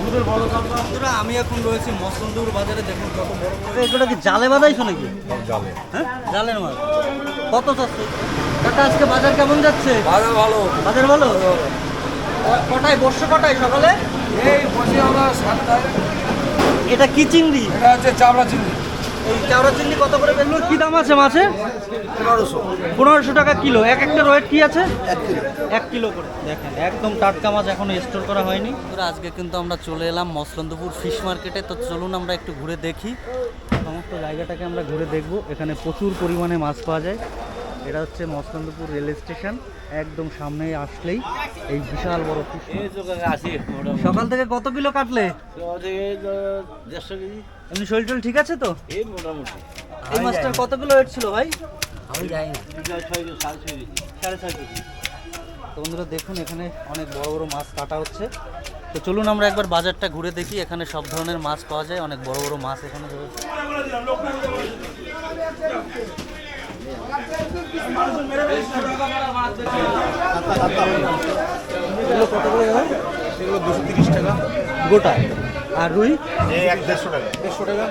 বন্ধুরা আমি এখন রয়েছি মসলন্দুর বাজারে দেখুন কত বড় এগুলো কি জালে বাঁধাইছো নাকি? জালে। হ্যাঁ? জালের মাছ কত চাচ্ছে? কাকা আজকে বাজার কেমন যাচ্ছে? বাজার ভালো। বাজার ভালো? কটায়? বর্ষ কটায় সকালে? এই বসে আমরা সাতটায়। এটা কি চিংড়ি? এটা হচ্ছে চামড়া চিংড়ি। এই চাওড়া চিংড়ি কত করে বেগুলোর কি দাম আছে মাছে? পনেরোশো। পনেরোশো টাকা কিলো। এক একটা ওয়েট কি আছে? এক কিলো। এক কিলো করে। দেখেন একদম টাটকা মাছ এখনও স্টোর করা হয়নি। আজকে কিন্তু আমরা চলে এলাম মসলন্দপুর ফিশ মার্কেটে। তো চলুন আমরা একটু ঘুরে দেখি। সমস্ত জায়গাটাকে আমরা ঘুরে দেখব। এখানে প্রচুর পরিমাণে মাছ পাওয়া যায়। এটা হচ্ছে মসলন্দপুর রেল স্টেশন। একদম সামনে আসলেই এই বিশাল বড় ফিশ সকাল থেকে কত কিলো কাটলে? দেড়শো কেজি। এমনি শরীর টরীর ঠিক আছে তো? এই মোটামুটি। এই মাছটার কত কিলো ওয়েট ছিল ভাই? আমি যাই সাড়ে ছয় কেজি তো বন্ধুরা দেখুন এখানে অনেক বড় বড় মাছ কাটা হচ্ছে। তো চলুন আমরা একবার বাজারটা ঘুরে দেখি এখানে সব ধরনের মাছ পাওয়া যায় অনেক বড় বড় মাছ এখানে রয়েছে। কত করে? এগুলো দুশো তিরিশ টাকা। গোটা। আর রুই? দেড়শো টাকা। দেড়শো টাকা।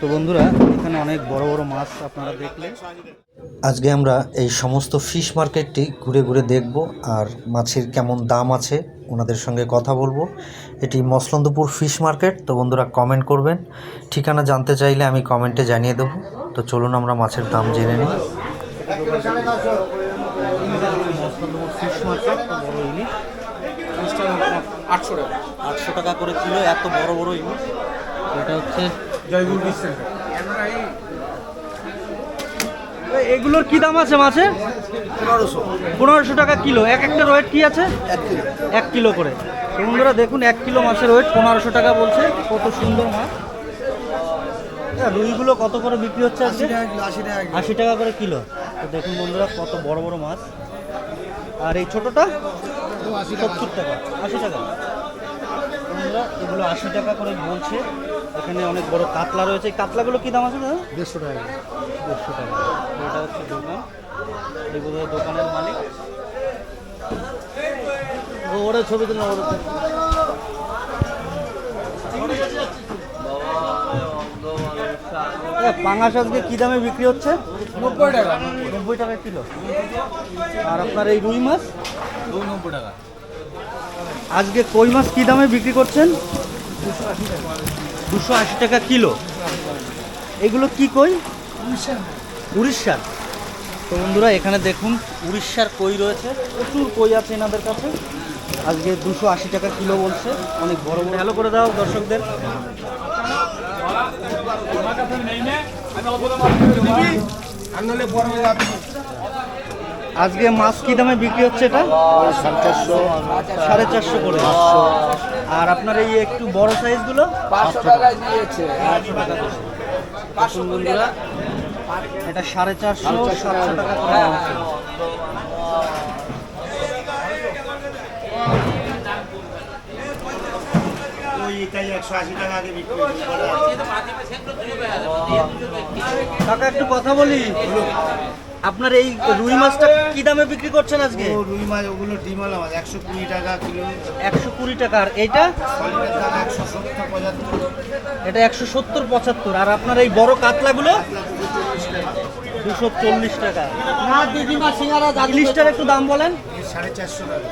তো বন্ধুরা এখানে অনেক বড় বড় মাছ আপনারা দেখলেন। আজকে আমরা এই সমস্ত ফিশ মার্কেটটি ঘুরে ঘুরে দেখব আর মাছের কেমন দাম আছে ওনাদের সঙ্গে কথা বলব। এটি মসলন্দপুর ফিশ মার্কেট তো বন্ধুরা কমেন্ট করবেন। ঠিকানা জানতে চাইলে আমি কমেন্টে জানিয়ে দেবো। তো চলুন আমরা মাছের দাম জেনে নিই। আটশো টাকা। আটশো টাকা করে কিলো এত বড় বড় ইলিশ। এটা হচ্ছে জয়গুল বিশ সেন্টার এগুলোর কি দাম আছে মাছের পনেরোশো। পনেরোশো টাকা কিলো। এক একটা ওয়েট কি আছে? এক কিলো। এক কিলো করে। বন্ধুরা দেখুন এক কিলো মাছের ওয়েট পনেরোশো টাকা বলছে। কত সুন্দর মাছ। রুইগুলো কত করে বিক্রি হচ্ছে আজকে? আশি টাকা আশি টাকা করে কিলো। তো দেখুন বন্ধুরা কত বড় বড় মাছ। আর এই ছোটটা? সত্তর টাকা আশি টাকা। এগুলো আশি টাকা করে বলছে। এখানে অনেক বড় কাতলা রয়েছে। এই কাতলাগুলো কি দাম আছে দাদা? দেড়শো টাকা দেড়শো টাকা। এটা হচ্ছে দোকান। এগুলো দোকানের মালিক। ওরা ছবি তুলে ওরা পাঙাশ আজকে কি দামে বিক্রি হচ্ছে? নব্বই টাকা। নব্বই টাকা কিলো। আর আপনার এই রুই মাছ? নব্বই টাকা। আজকে কই মাছ কি দামে বিক্রি করছেন? দুশো আশি টাকা কিলো। এগুলো কি কই? উড়িষ্যার। তো বন্ধুরা এখানে দেখুন উড়িষ্যার কই রয়েছে। প্রচুর কই আছে এনাদের কাছে। আজকে দুশো আশি টাকা কিলো বলছে। অনেক বড় বড়। ভালো করে দাও দর্শকদের। আনলে বড় হয়ে যাবে। আজকে মাছ কি দামে বিক্রি হচ্ছে এটা? সাড়ে চারশো। করে। আর আপনার এই একটু বড় সাইজগুলো? পাঁচশো টাকায় দিয়েছে। এটা সাড়ে চারশো সাতশো টাকা করে বলছে। কাকা একটু কথা বলি। আপনার এই রুই মাছটা কি দামে বিক্রি করছেন আজকে? ও রুই মাছ ওগুলো ডিমালা মাছ একশো কুড়ি টাকা কিলো। একশো কুড়ি টাকা। আর এইটা? একশো সত্তর পঁচাত্তর। এটা একশো সত্তর পঁচাত্তর। আর আপনার এই বড় কাতলাগুলো? দুশো চল্লিশ টাকা। না দিদিমা সিঙ্গারা ইলিশটার একটু দাম বলেন। সাড়ে চারশো টাকা।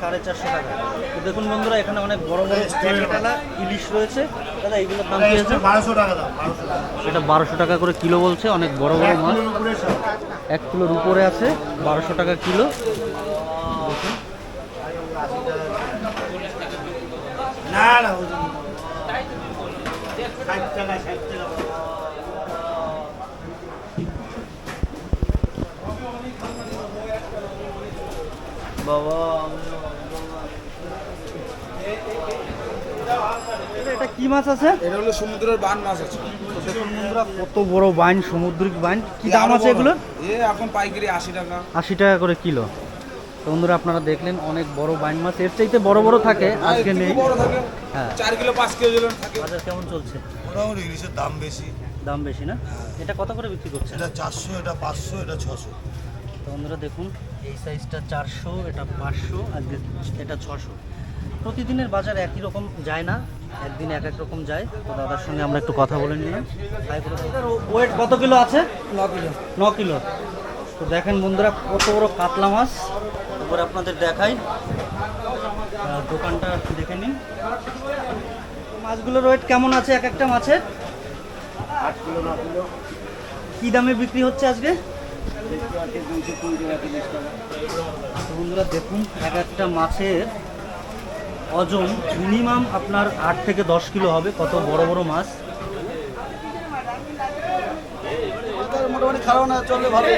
সাড়ে চারশো টাকা। তো দেখুন বন্ধুরা এখানে অনেক বড় বড় প্যাকেটালা ইলিশ রয়েছে। দাদা এইগুলোর দাম কি আছে? বারোশো টাকা দাম এটা বারোশো টাকা করে কিলো বলছে অনেক বড় বড় মাছ। এক কিলোর উপরে আছে বারোশো টাকা কিলো। বাবা এটা কি মাছ আছে? এটা হলো সমুদ্রের বান মাছ আছে। বন্ধুরা কত বড় বাইন সামুদ্রিক বাইন কি দাম আছে এগুলোর? এ এখন পাইকারি আশি টাকা। আশি টাকা করে কিলো। বন্ধুরা আপনারা দেখলেন অনেক বড় বাইন মাছ। এর চাইতে বড় বড় থাকে আজকে নেই। বড় থাকে। হ্যাঁ। চার কিলো পাঁচ কিলো যেন থাকে। বাজার কেমন চলছে? মোটামুটি ইলিশের দাম বেশি। দাম বেশি না? এটা কত করে বিক্রি করছে এটা চারশো এটা পাঁচশো এটা ছশো। তো বন্ধুরা দেখুন এই সাইজটা চারশো এটা পাঁচশো আজকে এটা ছশো। প্রতিদিনের বাজার একই রকম যায় না। একদিন এক এক রকম যায়। তো দাদার সঙ্গে আমরা একটু কথা বলে নিলাম। ওয়েট কত কিলো আছে? ন কিলো। ন কিলো। তো দেখেন বন্ধুরা কত বড় কাতলা মাছ। তারপরে আপনাদের দেখাই। দোকানটা দেখে নিন। মাছগুলোর ওয়েট কেমন আছে এক একটা মাছের? আট কিলো ন কিলো। কি দামে বিক্রি হচ্ছে আজকে? বন্ধুরা দেখুন এক একটা মাছের ওজন মিনিমাম আপনার আট থেকে দশ কিলো হবে কত বড় বড় মাছ? মোটামুটি খারাপ না ভালো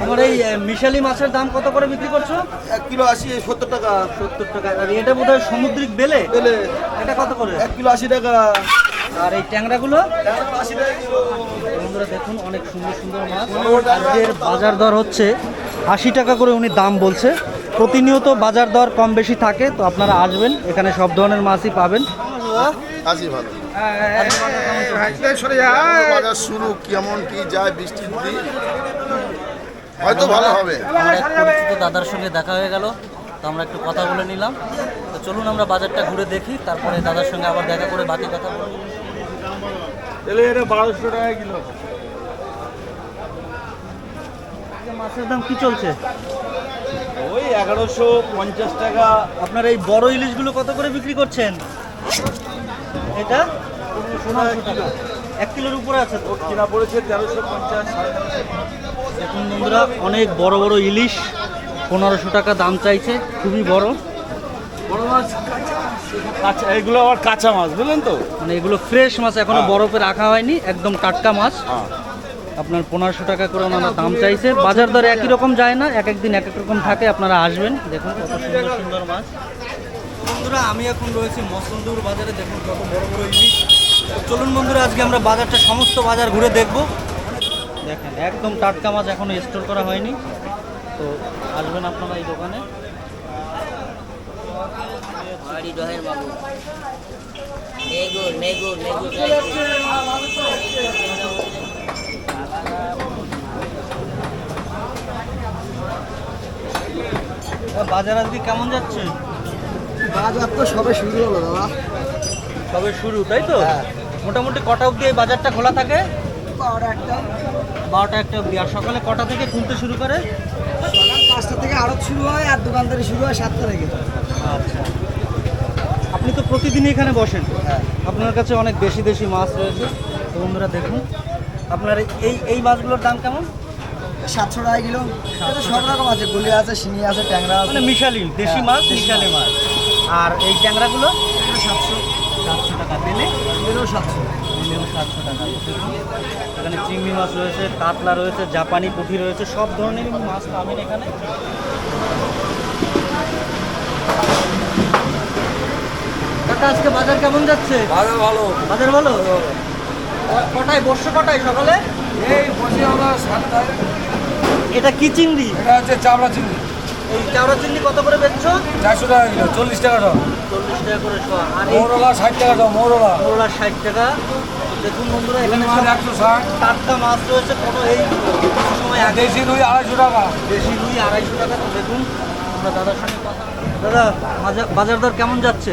তোমার এই মিশালি মাছের দাম কত করে বিক্রি করছ? এক কিলো আশি সত্তর টাকা। সত্তর টাকা। আর এটা বোধহয় সামুদ্রিক বেলে? এটা কত করে? এক কিলো আশি টাকা। আর এই ট্যাংরাগুলো? বন্ধুরা দেখুন অনেক সুন্দর সুন্দর মাছ। আজকের বাজার দর হচ্ছে আশি টাকা করে উনি দাম বলছে। প্রতিনিয়ত বাজার দর কম বেশি থাকে তো আপনারা আসবেন এখানে সব ধরনের মাছই পাবেন। আছি ভালো। বাজার শুরু কেমন কি যায় বৃষ্টির দিন? হয়তো ভালো হবে। আমার এক পরিচিত দাদার সঙ্গে দেখা হয়ে গেল তো আমরা একটু কথা বলে নিলাম। তো চলুন আমরা বাজারটা ঘুরে দেখি তারপরে দাদার সঙ্গে আবার দেখা করে বাকি কথা বলব। বারোশো টাকা কিলো। মাছের দাম কি চলছে? ওই এগারোশো পঞ্চাশ টাকা। আপনার এই বড় ইলিশগুলো কত করে বিক্রি করছেন? এটা? এক কিলোর উপরে আছে তো? কিনা পড়েছে তেরোশো পঞ্চাশ দেখুন বন্ধুরা অনেক বড় বড় ইলিশ পনেরোশো টাকা দাম চাইছে খুবই বড়। বড় মাছ? কাঁচা এগুলো আবার কাঁচা মাছ বুঝলেন তো? মানে এগুলো ফ্রেশ মাছ এখনও হ্যাঁ। বরফে রাখা হয়নি একদম টাটকা মাছ। হ্যাঁ। আপনার পনেরোশো টাকা করে ওনারা দাম চাইছে। বাজার দর একই রকম যায় না এক এক দিন এক এক রকম থাকে আপনারা আসবেন দেখুন কত সুন্দর সুন্দর মাছ। বন্ধুরা আমি এখন রয়েছি মসন্দুর বাজারে দেখুন কত বড় বড় ইলিশ। চলুন বন্ধুরা আজকে আমরা বাজারটা সমস্ত বাজার ঘুরে দেখব। দেখেন একদম টাটকা মাছ এখনও স্টোর করা হয়নি। তো আসবেন আপনারা এই দোকানে। বাড়ি ডহের বাবু। বাজার আজকে কেমন যাচ্ছে? বাজার তো সবে শুরু হলো দাদা। তবে শুরু তাই তো? মোটামুটি কটা অবধি এই বাজারটা খোলা থাকে? বারোটা একটা বারোটা একটা অবধি। আর সকালে কটা থেকে খুলতে শুরু করে? সকাল পাঁচটা থেকে আড়ত শুরু হয় আর দোকানদারি শুরু হয় সাতটা থেকে। আচ্ছা। আপনি তো প্রতিদিনই এখানে বসেন। আপনার কাছে অনেক বেশি দেশি মাছ রয়েছে। তো বন্ধুরা দেখুন আপনার এই এই মাছগুলোর দাম কেমন? সাতশো টাকা কিলো। এটা সব রকম আছে গুলি আছে শিঙি আছে ট্যাংরা আছে। মানে মিশালি দেশি মাছ মিশালি মাছ। আর এই ট্যাংরাগুলো? সাতশো। সাতশো টাকা পেলে এগুলো সাতশো। টাকা। এখানে চিংড়ি মাছ রয়েছে কাতলা রয়েছে জাপানি পুঁটি রয়েছে সব ধরনের মাছ পাবেন এখানে। কাকা আজকে বাজার কেমন যাচ্ছে? বাজার ভালো। বাজার ভালো? কটায়? বসছো কটায়? সকালে? এই বসে আমরা সাতটায়। এটা কি চিংড়ি? এটা হচ্ছে চামড়া চিংড়ি। এই চাওড়া চিংড়ি কত করে বেচছো? চারশো টাকা কিলো চল্লিশ টাকা দাম। চল্লিশ টাকা করে শোয়া। আর মৌরলা ষাট টাকা দাম মৌরলা। করলা ষাট টাকা। দেখুন বন্ধুরা এখানে একশো ষাট। টাটকা মাছ রয়েছে কোনো এই সময় আগে দেশি রুই আড়াইশো টাকা। বেশি রুই আড়াইশো টাকা তো দেখুন আমরা দাদার সঙ্গে কথা দাদা বাজার বাজার দর কেমন যাচ্ছে?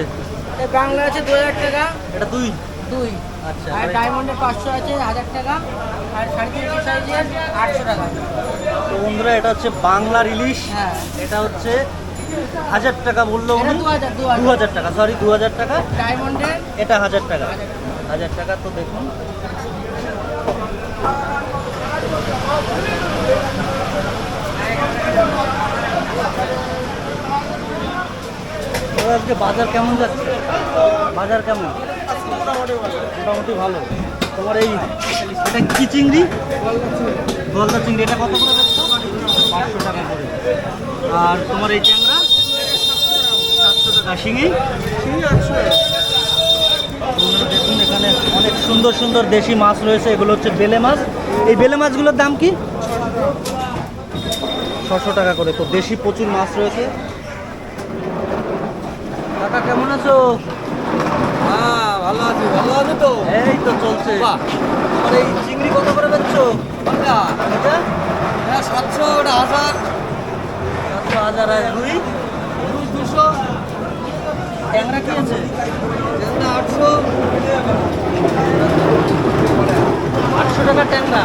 বাংলা আছে দু হাজার টাকা। এটা দুই? দুই। আচ্ছা আর আর ডায়মন্ডের পাঁচশো আছে হাজার টাকা। আর সাড়ে তিনশো সাইজের আটশো টাকা। তো বন্ধুরা এটা হচ্ছে বাংলার ইলিশ হ্যাঁ। এটা হচ্ছে হাজার টাকা বলল উনি। দু হাজার টাকা সরি দু হাজার টাকা ডায়মন্ডের এটা হাজার টাকা। হাজার টাকা। তো দেখুন। তো আজকে বাজার কেমন যাচ্ছে? বাজার কেমন? মোটামুটি ভালো। তোমার এই, এটা কি চিংড়ি? গলদা চিংড়ি, এটা কত করে বেচছো? পাঁচশো টাকা করে। আর তোমার এই ট্যাংরা? সাতশো টাকা। শিঙি? দেখুন এখানে অনেক সুন্দর সুন্দর দেশি মাছ রয়েছে, এগুলো হচ্ছে বেলে মাছ। এই বেলে মাছগুলোর দাম কি? ছশো টাকা করে। তো দেশি প্রচুর মাছ রয়েছে। কাকা, কেমন আছো? হ্যাঁ। ভালো আছি ভালো আছে তো? এই তো চলছে। আর এই চিংড়ি কত করে বেচছো? এটা হ্যাঁ সাতশো ওটা হাজার সাতশো হাজার আর রুই। দুশো। ট্যাংরা কি আছে? আটশো। আটশো টাকা ট্যাংরা।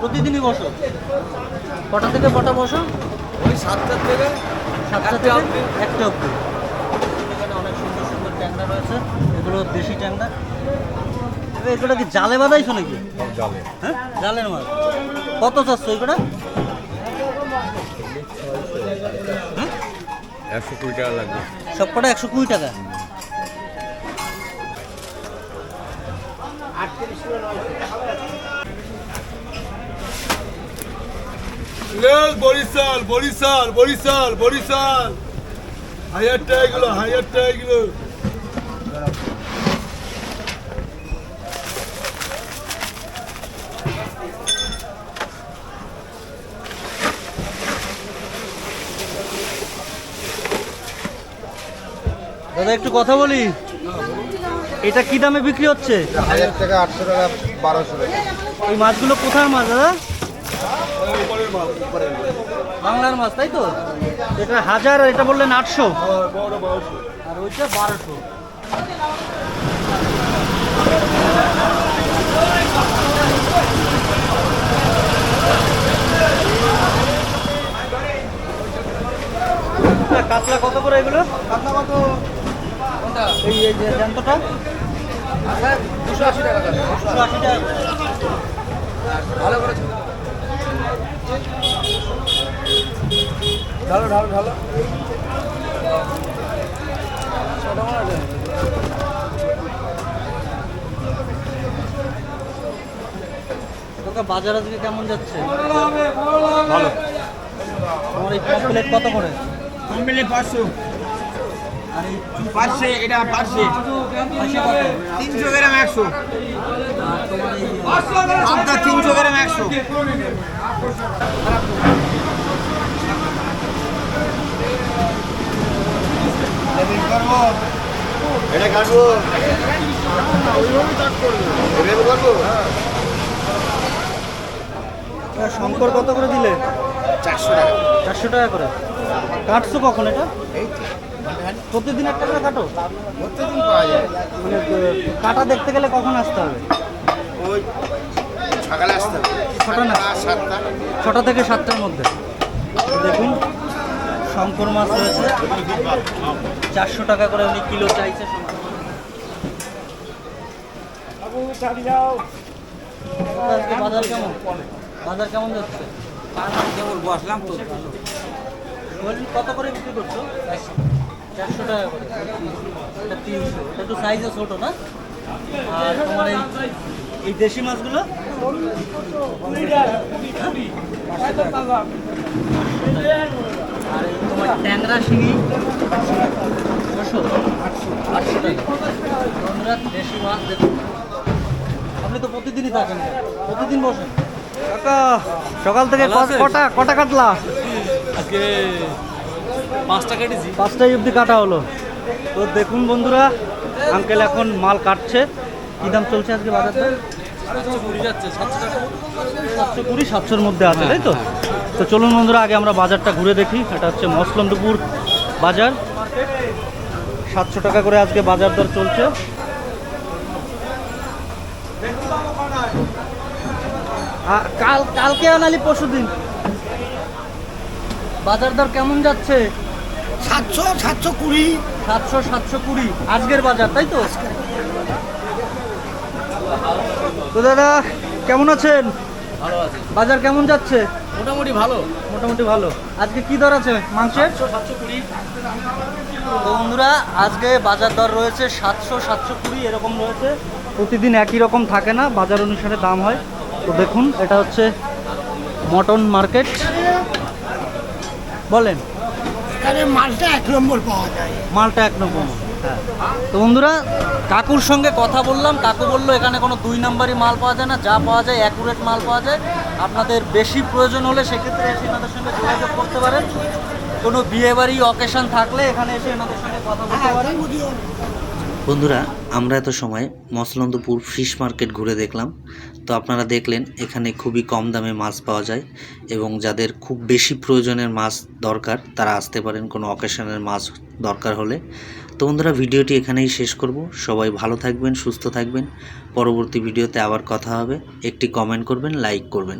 প্রতিদিনই বসো। কটা থেকে কটা বসো? ওই সাতটার থেকে সাতটা থেকে একটা অব্দি এখানে অনেক সুন্দর সুন্দর ট্যাংরা রয়েছে। এগুলো দেশি ট্যাংরা। এগুলো কি জালে বাঁধাইছো নাকি? জালে। হ্যাঁ? জালের মাছ কত চাচ্ছ এগুলো? হ্যাঁ একশো কুড়ি টাকা লাগবে। সব কটা একশো কুড়ি টাকা? বরিশাল বরিশাল বরিশাল বরিশাল। হাজার টাকা এগুলো হাজার টাকা এগুলো। দাদা একটু কথা বলি। এটা কি দামে বিক্রি হচ্ছে? হাজার টাকা আটশো টাকা বারোশো টাকা। এই মাছগুলো কোথার মাছ দাদা? বাংলার মাছ তাই তো? এটা হাজার আর এটা বললেন আটশো। আর ওইটা বারোশো। কাতলা কত করে এগুলো? কাতলা কত এই এই যে জ্যান্তটা? দুশো আশি টাকা দুশো আশি টাকা। ঢালো ঢালো ঢালো। তোকে বাজার আজকে কেমন যাচ্ছে? ভালো। তোমার এই কমপ্লেট কত করে? মিলে পাঁচশো। পাঁচশো এটা পাঁচশো। তিনশো গ্রাম একশো। আপনার তিনশো গ্রাম একশো। এটা কাটবো। এভাবে কাটবো? শঙ্কর কত করে দিলে? চারশো টাকা। চারশো টাকা করে। কাটছো কখন এটা? প্রতিদিন একটা করে কাটো? প্রত্যেকদিন পাওয়া যায়। মানে কাটা দেখতে গেলে কখন আসতে হবে? ওই সকালে আসতে হবে। ছটা না? সাতটা ছটা থেকে সাতটার মধ্যে। দেখুন শঙ্কর মাছ রয়েছে। চারশো টাকা করে উনি কিলো চাইছে শঙ্কর আজকে বাজার কেমন? বাজার কেমন যাচ্ছে? কেবল বসলাম তো। বলছি কত করে বিক্রি করছ? চারশো টাকা করে। এটা তিনশো। এটা একটু সাইজে ছোটো না? আর তোমার এই এই দেশি মাছগুলো? আর তোমার ট্যাংরা শিঙি। ছশো? আটশো টাকা। দেশি মাছ দেখুন আপনি তো প্রতিদিনই থাকেন। প্রতিদিন বসেন। সকাল থেকে কটা কটা কাটলা? আজকে পাঁচটা কেটেছি। পাঁচটাই অবধি কাটা হলো। তো দেখুন বন্ধুরা আঙ্কেল এখন মাল কাটছে। কী দাম চলছে আজকে বাজারটা? সাতশো কুড়ি সাতশোর মধ্যে আছে তাই তো? তো চলুন বন্ধুরা আগে আমরা বাজারটা ঘুরে দেখি। এটা হচ্ছে মসলন্দপুর বাজার। সাতশো টাকা করে আজকে বাজার দর চলছে। কাল কালকে আনালি পরশু দিন বাজার দর কেমন যাচ্ছে? সাতশো সাতশো কুড়ি। সাতশো সাতশো কুড়ি। আজকের বাজার তাই তো? তো দাদা কেমন আছেন? ভালো আছে। বাজার কেমন যাচ্ছে? মোটামুটি ভালো। মোটামুটি ভালো। আজকে কি দর আছে মাংসের? সাতশো কুড়ি। তো বন্ধুরা আজকে বাজার দর রয়েছে সাতশো সাতশো কুড়ি এরকম রয়েছে। প্রতিদিন একই রকম থাকে না বাজার অনুসারে দাম হয়। তো দেখুন এটা হচ্ছে মটন মার্কেট। বলেন। এখানে মালটা এক নম্বর পাওয়া যায়। মালটা এক নম্বর। হ্যাঁ। তো বন্ধুরা কাকুর সঙ্গে কথা বললাম। কাকু বলল এখানে কোনো দুই নম্বরই মাল পাওয়া যায় না যা পাওয়া যায় অ্যাকুরেট মাল পাওয়া যায়। আপনাদের বেশি প্রয়োজন হলে সেক্ষেত্রে এসে এনাদের সঙ্গে যোগাযোগ করতে পারেন। কোনো বিয়ে বাড়ি অকেশন থাকলে এখানে এসে এনাদের সঙ্গে কথা বলতে পারেন। বন্ধুরা, আমরা এত সময় মসলন্দপুর ফিশ মার্কেট ঘুরে দেখলাম। তো আপনারা দেখলেন, এখানে খুবই কম দামে মাছ পাওয়া যায় এবং যাদের খুব বেশি প্রয়োজনের মাছ দরকার, তারা আসতে পারেন, কোনো অকেশনের মাছ দরকার হলে। তো বন্ধুরা, ভিডিওটি এখানেই শেষ করব। সবাই ভালো থাকবেন, সুস্থ থাকবেন। পরবর্তী ভিডিওতে আবার কথা হবে। একটি কমেন্ট করবেন লাইক করবেন।